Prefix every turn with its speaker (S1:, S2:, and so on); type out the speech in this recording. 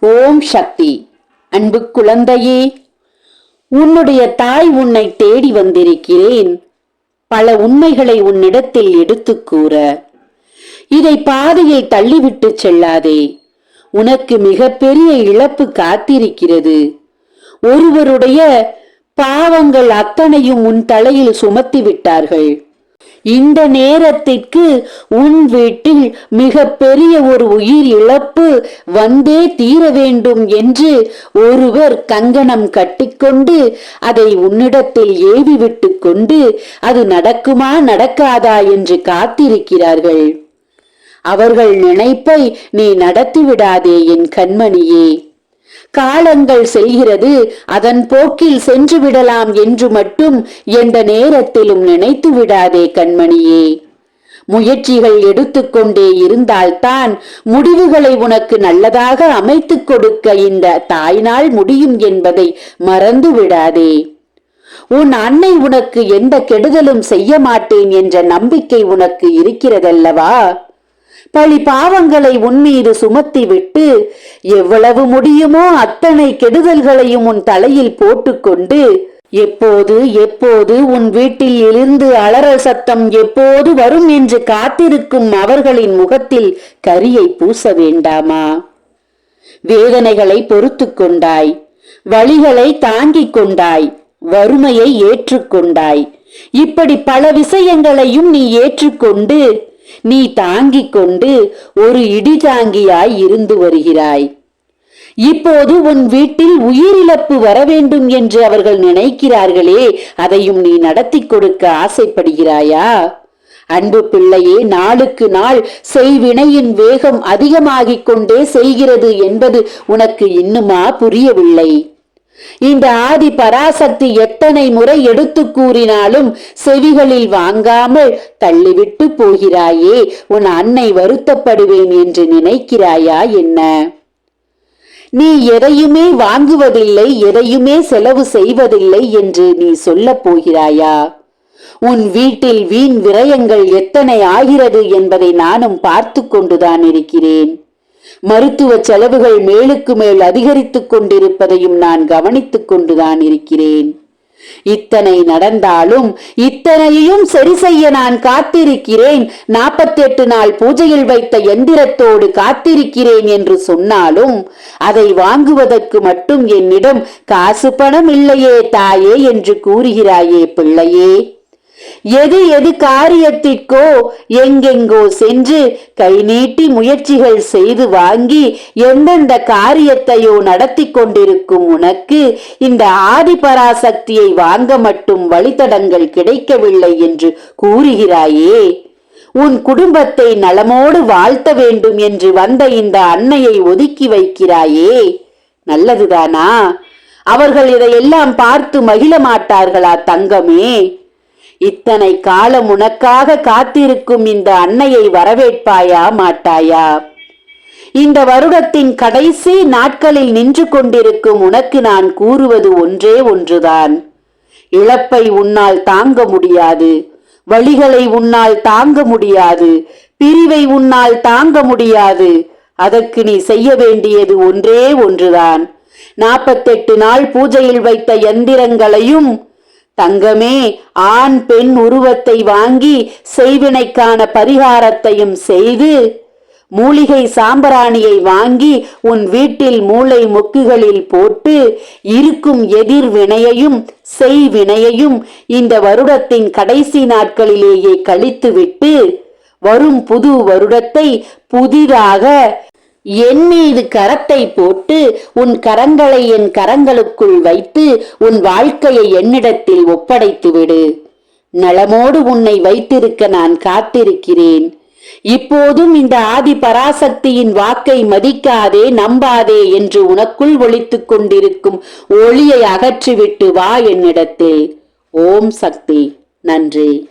S1: ஓம் சக்தி. அன்பு குழந்தையே உன்னுடைய தாய் உன்னை தேடி வந்திருக்கிறேன். பல உண்மைகளை உன்னிடத்தில் எடுத்து கூற. இதை பாதையில் தள்ளிவிட்டு செல்லாதே. உனக்கு மிகப்பெரிய இழப்பு காத்திருக்கிறது. ஒருவருடைய பாவங்கள் அத்தனையும் உன் தலையில் சுமத்தி விட்டார்கள் இந்த நேரத்திற்கு உன் வீட்டில் மிக பெரிய ஒரு உயிர் இழப்பு வந்தே தீர வேண்டும் என்று ஒருவர் கங்கணம் கட்டிக்கொண்டு அதை உன்னிடத்தில் ஏவி விட்டு கொண்டு அது நடக்குமா நடக்காதா என்று காத்திருக்கிறார்கள். அவர்கள் நினைப்பை நீ நடத்திவிடாதே என் கண்மணியே. காலங்கள் செல்கிறது. அதன் போக்கில் சென்று விடலாம் என்று மட்டும் எந்த நேரத்திலும் நினைத்து விடாதே கண்மணியே. முயற்சிகள் எடுத்துக்கொண்டே இருந்தால்தான் முடிவுகளை உனக்கு நல்லதாக அமைத்துக் கொடுக்க இந்த தாய்நாள் முடியும் என்பதை மறந்து விடாதே. உன் அன்னை உனக்கு எந்த கெடுதலும் செய்ய மாட்டேன் என்ற நம்பிக்கை உனக்கு இருக்கிறதல்லவா? பழி பாவங்களை உன்மீது சுமத்தி விட்டு எவ்வளவு முடியுமோ அத்தனை கெடுதல்களையும் உன் தலையில் போட்டுக்கொண்டு எப்போது எப்போது உன் வீட்டில் இருந்து அலறல் சத்தம் எப்போது வரும் என்று காத்திருக்கும் அவர்களின் முகத்தில் கரியை பூச வேண்டாமா? வேதனைகளை பொறுத்து கொண்டாய். வழிகளை தாங்கிக் கொண்டாய். வறுமையை ஏற்றுக்கொண்டாய் இப்படி பல விஷயங்களையும் நீ ஏற்றுக்கொண்டு நீ தாங்கிக் கொண்டு ஒரு இடி தாங்கியாய் இருந்து வருகிறாய். இப்போது உன் வீட்டில் உயிரிழப்பு வர வேண்டும் என்று அவர்கள் நினைக்கிறார்களே அதையும் நீ நடத்தி கொடுக்க ஆசைப்படுகிறாயா? அன்பு பிள்ளையே நாளுக்கு நாள் செய்வினையின் வேகம் அதிகமாகிக் கொண்டே செய்கிறது என்பது உனக்கு இன்னுமா புரியவில்லை. இந்த ஆதி பராசக்தி எத்தனை முறை எடுத்து கூறினாலும் செவிகளில் வாங்காமல் தள்ளிவிட்டு போகிறாயே உன் அன்னை வருத்தப்படுவேன் என்று நினைக்கிறாயா என்ன? நீ எதையுமே வாங்குவதில்லை எதையுமே செலவு செய்வதில்லை என்று நீ சொல்லப் போகிறாயா? உன் வீட்டில் வீண் விரயங்கள் எத்தனை ஆகிறது என்பதை நானும் பார்த்து கொண்டுதான் இருக்கிறேன். மருத்துவ செலவுகள் மேலுக்கு மேல் அதிகரித்துக் கொண்டிருப்பதையும் நான் கவனித்துக் கொண்டுதான் இருக்கிறேன். இத்தனை நடந்தாலும் இத்தனையும் சரி செய்ய நான் காத்திருக்கிறேன். நாற்பத்தி எட்டு நாள் பூஜையில் வைத்த எந்திரத்தோடு காத்திருக்கிறேன் என்று சொன்னாலும் அதை வாங்குவதற்கு மட்டும் என்னிடம் காசு பணம் இல்லையே தாயே என்று கூறுகிறாயே பிள்ளையே. எது எது காரியத்திற்கோ எங்கெங்கோ சென்று கை நீட்டி முயற்சிகள் செய்து வாங்கி எந்தெந்த காரியத்தையோ நடத்தி கொண்டிருக்கும் உனக்கு இந்த ஆதிபராசக்தியை வாங்க மட்டும் வழித்தடங்கள் கிடைக்கவில்லை என்று கூறுகிறாயே. உன் குடும்பத்தை நலமோடு வாழ்த்த வேண்டும் என்று வந்த இந்த அன்னையை ஒதுக்கி வைக்கிறாயே. நல்லதுதானா? அவர்கள் இதையெல்லாம் பார்த்து மகிழ மாட்டார்களா தங்கமே? இத்தனை காலம் உனக்காக காத்திருக்கும் இந்த அன்னையை வரவேற்பாயா மாட்டாயா? இந்த வருடத்தின் கடைசி நாட்களில் நின்று கொண்டிருக்கும் உனக்கு நான் கூறுவது ஒன்றே ஒன்றுதான். இழப்பை உன்னால் தாங்க முடியாது வழிகளை உன்னால் தாங்க முடியாது பிரிவை உன்னால் தாங்க முடியாது. அதற்கு நீ செய்ய வேண்டியது ஒன்றே ஒன்றுதான். நாற்பத்தெட்டு நாள் பூஜையில் வைத்த எந்திரங்களையும் தங்கமே ஆண் பெண் உருவத்தை வாங்கி செய்வினைக்கான பரிகாரத்தையும் செய்து மூலிகை சாம்பிராணியை வாங்கி உன் வீட்டில் மூளை மொக்குகளில் போட்டு இருக்கும் எதிர் வினையையும் செய்வினையையும் இந்த வருடத்தின் கடைசி நாட்களிலேயே கழித்துவிட்டு வரும் புது வருடத்தை புதிதாக என் மீது கரத்தை போட்டு உன் கரங்களை என் கரங்களுக்குள் வைத்து உன் வாழ்க்கையை என்னிடத்தில் ஒப்படைத்து விடு. நலமோடு உன்னை வைத்திருக்க நான் காத்திருக்கிறேன். இப்போதும் இந்த ஆதி பராசக்தியின் வாக்கை மதிக்காதே நம்பாதே என்று உனக்குள் ஒழித்துக் கொண்டிருக்கும் ஒளியை அகற்றிவிட்டு வா என்னிடத்தில். ஓம் சக்தி. நன்றி.